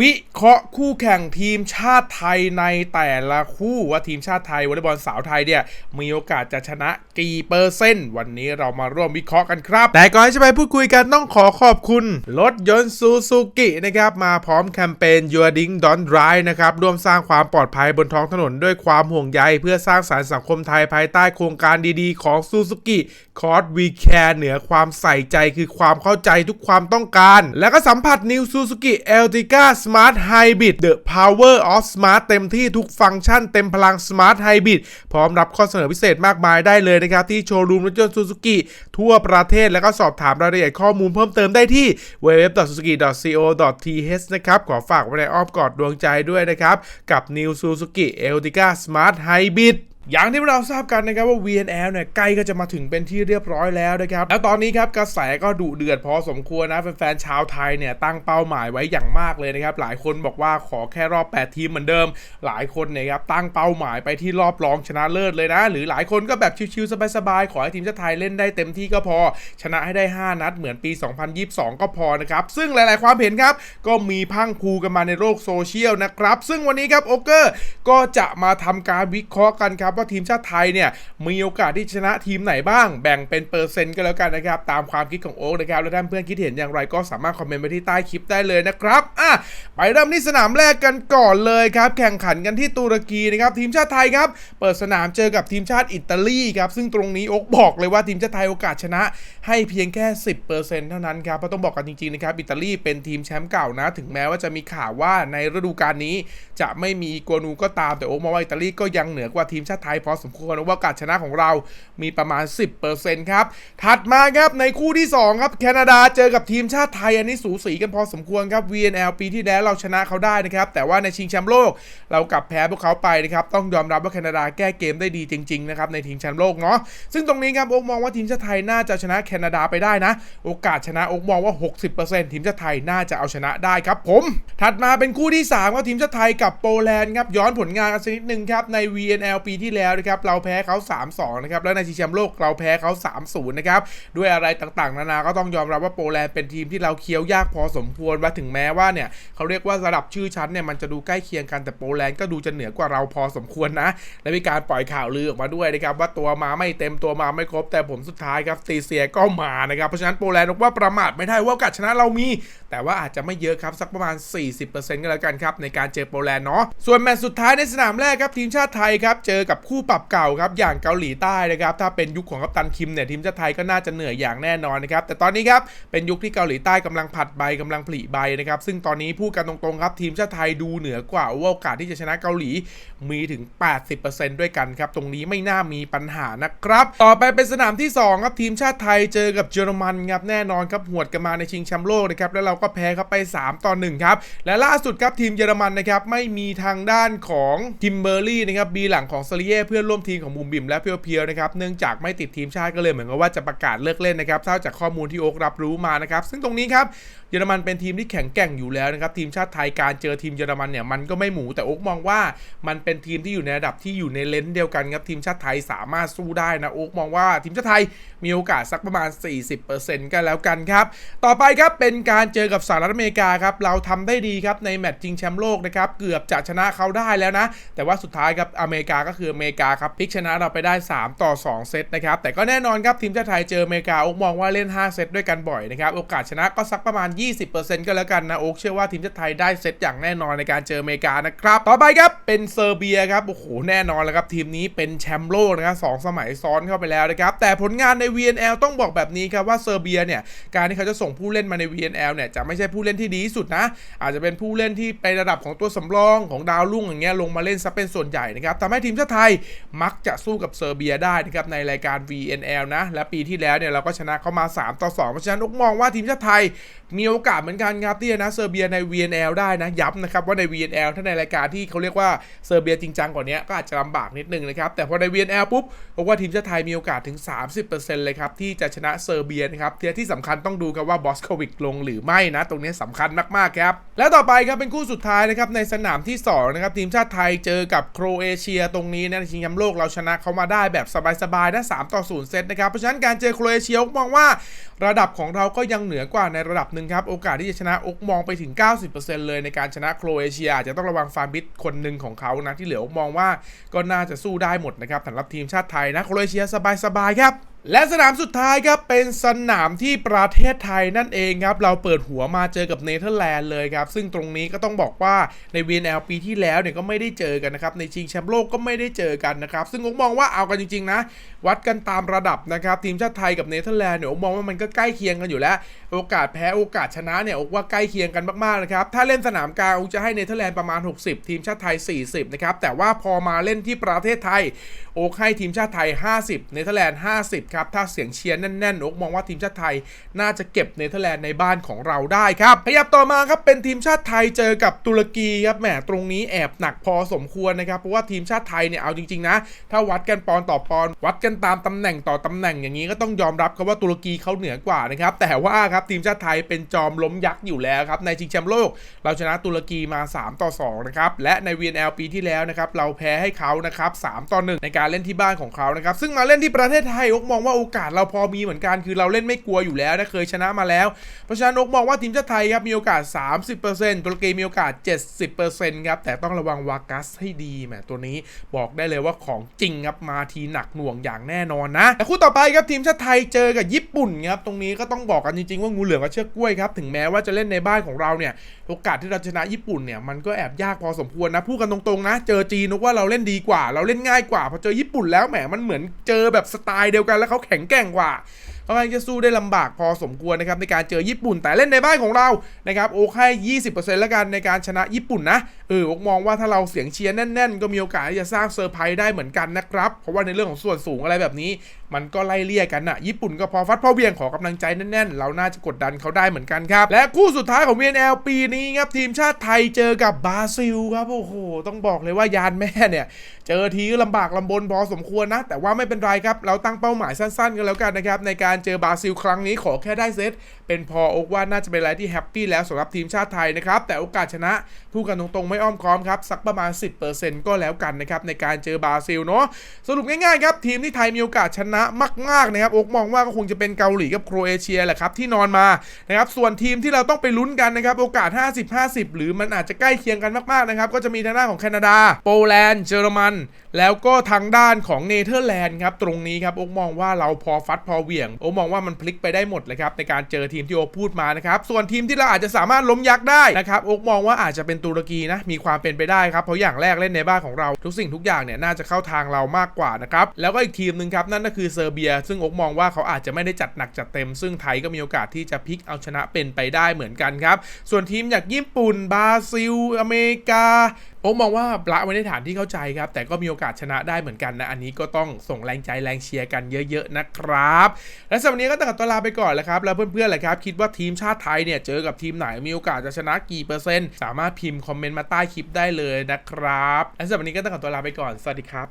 วิเคราะห์คู่แข่งทีมชาติไทยในแต่ละคู่ว่าทีมชาติไทยวอลเลย์บอลสาวไทยเนี่ยมีโอกาสจะชนะกี่เปอร์เซ็นต์ วันนี้เรามาร่วมวิเคราะห์กันครับ แต่ก่อนที่จะไปพูดคุยกันต้องขอขอบคุณ รถยนต์ซูซูกินะครับ มาพร้อมแคมเปญ Your Ding Don't Drive นะครับ ร่วมสร้างความปลอดภัยบนท้องถนนด้วยความห่วงใย เพื่อสร้างสารรค์สังคมไทยภายใต้โครงการดีๆ ของซูซูกิคอร์ดวีแคร์เหนือความใส่ใจคือความเข้าใจทุกความต้องการ แล้วก็สัมผัส New Suzuki Ertiga Smart Hybrid The Power of Smart เต็มที่ทุกฟังก์ชันเต็มพลัง Smart Hybrid พร้อมรับข้อเสนอพิเศษมากมายได้เลยนะครับ ที่โชว์รูมรถยนต์ซูซูกิทั่วประเทศแล้วก็สอบถามรายละเอียดข้อมูลเพิ่มเติมได้ที่ www.suzuki.co.th นะครับ ขอฝากไว้ในอ้อมกอดดวงใจด้วยนะครับ กับ New Suzuki Ertiga Smart Hybrid อย่างที่เราทราบกันนะครับว่า VNL เนี่ยใกล้ก็จะมาถึงเป็นที่เรียบร้อยแล้วนะครับ แล้วตอนนี้ครับกระแสก็ดุเดือดพอสมควรนะแฟนๆชาวไทยเนี่ยตั้งเป้าหมายไว้อย่างมากเลยนะครับ หลายคนบอกว่าขอแค่รอบ 8 ทีมเหมือนเดิม หลายคนเนี่ยครับตั้งเป้าหมายไปที่รอบรองชนะเลิศเลยนะ หรือหลายคนก็แบบชิวๆสบายๆขอให้ทีมชาติไทยเล่นได้เต็มที่ก็พอ ชนะให้ได้ 5 นัดเหมือนปี 2022 ก็พอนะครับซึ่งหลายๆ ความเห็นครับก็มีพังพูกันมาในโลกโซเชียลนะครับซึ่งวันนี้ครับโอเกอร์ก็จะมาทำการวิเคราะห์กันครับว่าทีมชาติไทยเนี่ยมีโอกาสที่ชนะทีมไหนบ้าง แบ่งเป็นเปอร์เซ็นต์ก็แล้วกันนะครับ ตามความคิดของโอ๊กนะครับ แล้วท่านเพื่อนคิดเห็นอย่างไรก็สามารถคอมเมนต์ไปที่ใต้คลิปได้เลยนะครับอะไปเริ่มที่สนามแรกกันก่อนเลยครับ แข่งขันกันที่ตุรกีนะครับทีมชาติไทยครับ เปิดสนามเจอกับทีมชาติอิตาลีครับซึ่งตรงนี้โอ๊กบอกเลยว่าทีมชาติไทยโอกาสชนะ ให้เพียงแค่ 10%เท่านั้นครับเพราะต้องบอกกันจริงๆนะครับอิตาลีเป็นทีมแชมป์เก่านะ ถึงแม้ว่าจะมีข่าวว่าในฤดูกาลนี้ จะไม่มีกัวนูก็ตามแต่โอ๊กมองว่าอิตาลีก็ยังเหนือกว่าทีมชาติไทยพอสมควรว่าโอกาสชนะของเรามีประมาณ 10%ครับ ถัดมาครับในคู่ที่ 2 ครับ แคนาดาเจอกับทีมชาติไทยอันนี้สูสีกันพอสมควรครับ VNL ปีที่แล้วเราชนะเขาได้นะครับ แต่ว่าในชิงแชมป์โลก เรากลับแพ้พวกเขาไปนะครับ ต้องยอมรับว่าแคนาดาแก้เกมได้ดีจริงๆนะครับในทีมแชมป์โลกเนาะซึ่งตรงนี้ครับโอ๊กมองว่าทีมชาติไทยน่าจะชนะแคนาดาไปได้นะ โอกาสชนะโอ๊กมองว่า 60%ทีมชาติไทยน่าจะเอาชนะได้ครับผม ถัดมาเป็นคู่ที่3ครับทีมชาติไทยกับโปแลนด์ครับย้อนผลงานกันสักนิดนึงครับใน VNL ปีที่แล้วนะครับเราแพ้เขา 3-2 นะครับแล้วในชิงแชมป์โลกเราแพ้เขา 3-0 นะครับด้วยอะไรต่างๆ นานาก็ต้องยอมรับว่าโปแลนด์เป็นทีมที่เราเคี้ยวยากพอสมควรว่าถึงแม้ว่าเนี่ยเขาเรียกว่าระดับชื่อชั้นเนี่ยมันจะดูใกล้เคียงกันแต่โปแลนด์ก็ดูจะเหนือกว่าเราพอสมควรนะ และมีการปล่อยข่าวลือออกมาด้วยนะครับว่าตัวมาไม่เต็มตัวมาไม่ครบ แต่ผมสุดท้ายครับตีเซียก็มานะครับเพราะฉะนั้นโปแลนด์บอกว่าประมาทไม่ได้ว่าโอกาสชนะเรามี แต่ว่าอาจจะไม่เยอะครับ สักประมาณ 40%ก็แล้วกันครับในการเจอโปแลนด์เนาะส่วนแมตช์สุดท้ายในสนามแรกครับทีมชาติไทยครับเจอกับคู่ปรับเก่าครับอย่างเกาหลีใต้นะครับถ้าเป็นยุคของกัปตันคิมเนี่ยทีมชาติไทยก็น่าจะเหนื่อยอย่างแน่นอนนะครับแต่ตอนนี้ครับเป็นยุคที่เกาหลีใต้กำลังผัดใบกำลังผลิใบนะครับซึ่งตอนนี้พูดกันตรงๆครับทีมชาติไทยดูเหนือกว่าว่าโอกาสที่จะชนะเกาหลีมีถึง 80%ด้วยกันครับตรงนี้ไม่น่ามีปัญหานะครับ ต่อไปเป็นสนามที่ 2 ครับทีมชาติไทยเจอกับเยอรมันครับแน่นอนครับหวดกันมาในชิงแชมป์โลกนะครับแล้วเราก็แพ้เขาไป 3 ต่อ1ครับและล่าสุดครับทีมเยอรมันนะครับไม่มีทางด้านของทิมเบอร์รี่นะครับบีหลังของซาริเย่เพื่อนร่วมทีมของบุมบิมและเพียวๆนะครับเนื่องจากไม่ติดทีมชาติก็เลยเหมือนกับว่าจะประกาศเลิกเล่นนะครับเท่าจากข้อมูลที่โอ๊กรับรู้มานะครับซึ่งตรงนี้ครับเยอรมันเป็นทีมที่แข็งแกร่งอยู่แล้วนะครับทีมชาติไทยการเจอทีมเยอรมันเนี่ยมันก็ไม่หมูแต่โอ๊กมองว่ามันเป็นทีมที่อยู่ในระดับที่อยู่ในเลนส์เดียวกันครับทีมชาติไทยสามารถสู้ได้นะโอ๊กมองว่าทีมชาติไทยมีโอกาสสักประมาณ 40%กันแล้วกันครับต่อไปครับเป็นการเจอกับสหรัฐอเมริกาครับเราทำได้ดีครับในแมตช์ชิงแชมป์โลกนะครับเกือบจะชนะเขาได้แล้วนะแต่ว่าสุดท้ายครับอเมริกาก็คืออเมริกาครับพลิกชนะเราไปได้ 3 ต่อ 2 เซตนะครับ แต่ก็แน่นอนครับทีมชาติไทยเจออเมริกาโอ๊กมองว่าเล่น 5 เซตด้วยกันบ่อยนะครับ โอกาสชนะก็สักประมาณ 20%ก็แล้วกันนะโอ๊กเชื่อว่าทีมชาติไทยได้เซตอย่างแน่นอนในการเจออเมริกานะครับต่อไปครับเป็นเซอร์เบียครับโอ้โหแน่นอนแล้วครับทีมนี้เป็นแชมป์โลกนะครับสองสมัยซ้อนเข้าไปแล้วนะครับแต่ผลงานใน VNL ต้องบอกแบบนี้ครับว่าเซอร์เบียเนี่ยการที่เขาจะส่งผู้เล่นมาใน VNL เนี่ยจะไม่ใช่ผู้เล่นที่ดีที่สุดนะ อาจจะเป็นผู้เล่นที่ไประดับของตัวสำรองของดาวรุ่งอย่างเงี้ยลงมาเล่นซะเป็นส่วนใหญ่นะครับทำให้ทีมชาติไทยมักจะสู้กับเซอร์เบียได้นะครับในรายการ VNL นะ และปีที่แล้วเนี่ยเราก็ชนะเข้ามา 3 ต่อ 2 เพราะฉะนั้นอุกมองว่าทีมชาติไทยมีโอกาสเหมือนกันครับที่จะนะเซอร์เบียใน VNL ได้นะย้ำนะครับว่าใน VNL ถ้าในรายการที่เขาเรียกว่าเซอร์เบียจริงจังกว่านี้ก็อาจจะลำบากนิดนึงนะครับแต่พอใน VNL ปุ๊บผมว่าทีมชาติไทยมีโอกาสถึง 30%เลยครับที่จะชนะเซอร์เบียนะครับที่ที่สำคัญต้องดูครับว่าบอสโควิกลงหรือไม่นะ ตรงนี้สำคัญมากๆครับ แล้วต่อไปครับเป็นคู่สุดท้ายนะครับในสนามที่2นะครับทีมชาติไทยเจอกับโครเอเชียตรงนี้นี่ยในชิงแชมป์โลกเราชนะเขามาได้แบบสบายๆได้3ต่อ0เซตนะครับเพราะฉะนั้นการเจอโครเอเชียอกมองว่าระดับของเราก็ยังเหนือกว่าในระดับหนึ่งครับ โอกาสที่จะชนะอกมองไปถึง 90%เลยในการชนะโครเอเชียอาจจะต้องระวังฟาร์บิทคนหนึ่งของเขานะที่เหลืออมองว่าก็น่าจะสู้ได้หมดนะครับสำหรับทีมชาติไทยนะโครเอเชียสบายๆครับ และสนามสุดท้ายครับเป็นสนามที่ประเทศไทยนั่นเองครับ เราเปิดหัวมาเจอกับเนเธอร์แลนด์เลยครับ ซึ่งตรงนี้ก็ต้องบอกว่าใน VNL ปีที่แล้วเนี่ยก็ไม่ได้เจอกันนะครับ ในชิงแชมป์โลกก็ไม่ได้เจอกันนะครับ ซึ่งผมมองว่าเอากันจริงๆนะ วัดกันตามระดับนะครับ ทีมชาติไทยกับเนเธอร์แลนด์เนี่ยผมมองว่ามันก็ใกล้เคียงกันอยู่แล้ว โอกาสแพ้โอกาสชนะเนี่ยผมว่าใกล้เคียงกันมากๆนะครับถ้าเล่นสนามกลางผมจะให้เนเธอร์แลนด์ประมาณ 60 ทีมชาติไทย 40นะครับแต่ว่าพอมาเล่นที่ประเทศไทยโอกให้ทีมชาติไทย 50 เนเธอร์แลนด์ 50ครับ ถ้าเสียงเชียร์แน่นๆโอกมองว่าทีมชาติไทยน่าจะเก็บเนเธอร์แลนด์ในบ้านของเราได้ครับขยับต่อมาครับเป็นทีมชาติไทยเจอกับตุรกีครับแหมตรงนี้แอบหนักพอสมควรนะครับเพราะว่าทีมชาติไทยเนี่ยเอาจริงๆนะ ถ้าวัดกันปอนต่อปอนวัดกันตามตำแหน่งต่อตำแหน่งอย่างนี้ก็ต้องยอมรับครับว่าตุรกีเขาเหนือกว่านะครับแต่ว่าครับทีมชาติไทยเป็นจอมล้มยักษ์อยู่แล้วครับในชิงแชมป์โลก เราชนะตุรกีมา 3 ต่อ2นะครับและใน VNL ปีที่แล้วนะครับเราแพ้ให้เขานะครับ3ต่อ1ในการเล่นที่บ้านของเขานะครับซึ่งมาเล่นที่ประเทศไทยอกมองว่าโอกาสเราพอมีเหมือนกันคือเราเล่นไม่กลัวอยู่แล้วนะเคยชนะมาแล้ว เพราะฉะนั้นอกมองว่าทีมชาติไทยครับมีโอกาส 30%ตุรกีมีโอกาส 70%ครับแต่ต้องระวังวากัสให้ดีแหมตัวนี้บอกได้เลยว่าของจริงครับมาทีหนักหน่วงอย่างแน่นอนนะแต่คู่ต่อไปครับทีมชาติไทยเจอกับญี่ปุ่นครับตรงนี้ก็ต้องบอกกันจริงๆว่างูเหลือมกับเชือกกล้วยครับถึงแม้ว่าจะเล่นในบ้านของเราเนี่ยโอกาสที่เราชนะญี่ปุ่นเนี่ยมันก็แอบยากพอสมควรนะพูดกันตรงๆนะ เจอจีนนึกว่าเราเล่นดีกว่า เราเล่นง่ายกว่าพอเจอญี่ปุ่นแล้วแหมมันเหมือนเจอแบบสไตล์เดียวกันแล้วเขาแข็งแกร่งกว่าค่อนข้างจะสู้ได้ลำบากพอสมควรนะครับในการเจอญี่ปุ่นแต่เล่นในบ้านของเรานะครับโอเค20%แล้วกันในการชนะญี่ปุ่นนะเออมองว่าถ้าเราเสียงเชียร์แน่น ๆ ก็มีโอกาสที่จะสร้างเซอร์ไพรส์ได้เหมือนกันนะครับ เพราะว่าในเรื่องของส่วนสูงอะไรแบบนี้มันก็ไล่เลี่ยกันนะญี่ปุ่นก็พอฟัดพอเวียงขอกำลังใจแน่นๆ เราน่าจะกดดันเขาได้เหมือนกันครับ และคู่สุดท้ายของ VNL ปีนี้ครับทีมชาติไทยเจอกับบราซิลครับ โอ้โห ต้องบอกเลยว่ายานแม่เนี่ย เจอทีก็ลำบากลำบนพอสมควรนะ แต่ว่าไม่เป็นไรครับ เราตั้งเป้าหมายสั้นๆ กันแล้วกันนะครับในการเจอบราซิลครั้งนี้ขอแค่ได้เซตเป็นพอโอกว่าน่าจะเป็นอะไรที่แฮปปี้แล้วสำหรับทีมชาติไทยนะครับ แต่โอกาสชนะพูดกันตรงๆไม่อ้อมค้อมครับ สักประมาณ 10%ก็แล้วกันนะครับ ในการเจอบราซิลเนาะสรุปง่ายๆครับ ทีมที่ไทยมีโอกาสชนะมากๆนะครับโอกมองว่าก็คงจะเป็นเกาหลีกับโครเอเชียแหละครับที่นอนมานะครับส่วนทีมที่เราต้องไปลุ้นกันนะครับโอกาส 50-50 หรือมันอาจจะใกล้เคียงกันมากๆนะครับก็จะมีทางด้านของแคนาดา โปแลนด์เยอรมัน แล้วก็ทางด้านของเนเธอร์แลนด์ครับตรงนี้ครับโอกมองว่าเราพอฟัดพอเหวี่ยงโอกมองว่ามันพลิกไปได้หมดเลยครับในการเจอทีีมที่โอ๊กพูดมานะครับ ส่วนทีมที่เราอาจจะสามารถล้มยักษ์ได้นะครับโอ๊กมองว่าอาจจะเป็นตุรกีนะ มีความเป็นไปได้ครับ เพราะอย่างแรกเล่นในบ้านของเราทุกสิ่งทุกอย่างเนี่ยน่าจะเข้าทางเรามากกว่านะครับ แล้วก็อีกทีมหนึ่งครับนั่นก็คือเซอร์เบีย ซึ่งโอ๊กมองว่าเขาอาจจะไม่ได้จัดหนักจัดเต็ม ซึ่งไทยก็มีโอกาสที่จะพลิกเอาชนะเป็นไปได้เหมือนกันครับส่วนทีมจากญี่ปุ่นบราซิล อเมริกา ผมมองว่าละไว้ในฐานที่เข้าใจครับ แต่ก็มีโอกาสชนะได้เหมือนกันนะ อันนี้ก็ต้องส่งแรงใจแรงเชียร์กันเยอะๆนะครับ และสำหรับวันนี้ก็ต้องขอตัวลาไปก่อนแล้วครับ แล้วเพื่อนๆแหละครับ คิดว่าทีมชาติไทยเนี่ย เจอกับทีมไหนมีโอกาสจะชนะกี่เปอร์เซ็นต์ สามารถพิมพ์คอมเมนต์มาใต้คลิปได้เลยนะครับ และสำหรับวันนี้ก็ต้องขอตัวลาไปก่อน สวัสดีครับ